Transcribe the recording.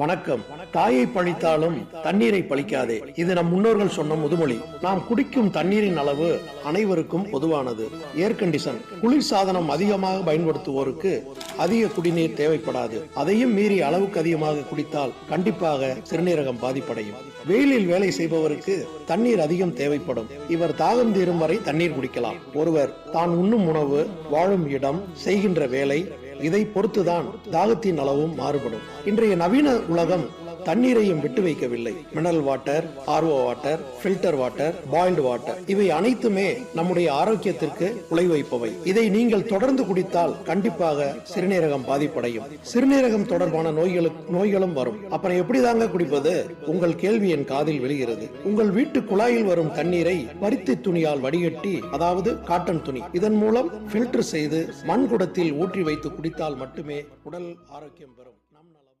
வணக்கம். தாயை பழித்தாலும் தண்ணீரை பழிக்காதே. இது நம் முன்னோர்கள் சொன்ன முதுமொழி. நாம் குடிக்கும் தண்ணீரின் அளவு அனைவருக்கும் பொதுவானது. ஏர் கண்டிஷன் குளிர் சாதனம் அதிகமாக பயன்படுத்துவோருக்கு அதிக குடிநீர் தேவைப்படாது. அதையும் மீறி அளவுக்கு அதிகமாக குடித்தால் கண்டிப்பாக சிறுநீரகம் பாதிப்படையும். வெயிலில் வேலை செய்பவருக்கு தண்ணீர் அதிகம் தேவைப்படும். இவர் தாகம் தீரும் வரை தண்ணீர் குடிக்கலாம். ஒருவர் தான் உண்ணும் உணவு வாழும் இடம் செய்கின்ற வேலை இதை பொறுத்துதான் தாகத்தின் அளவும் மாறுபடும். இன்றைய நவீன உலகம் தண்ணீரையும் விட்டு வைக்கவில்லை. Mineral water RO water filter water boiled water இவை அனைத்துமே நம்முடைய ஆரோக்கியத்திற்கு உழை வைப்பவை இதை நீங்கள் தொடர்ந்து குடித்தால் கண்டிப்பாக சிறுநீரகம் பாதிப்படையும். சிறுநீரகம் தொடர்பான நோய்களுக்கு நோய்களும் வரும். அப்புறம் எப்படி தாங்க குடிப்பது? உங்கள் கேள்வி என் காதில் விழுகிறது. உங்கள் வீட்டு குழாயில் வரும் தண்ணீரை பருத்தி துணியால் வடிகட்டி அதாவது காட்டன் துணி இதன் மூலம் ஃபில்டர் செய்து மண் குடத்தில் ஊற்றி வைத்து குடித்தால் மட்டுமே உடல் ஆரோக்கியம் பெறும். நம் நலம்.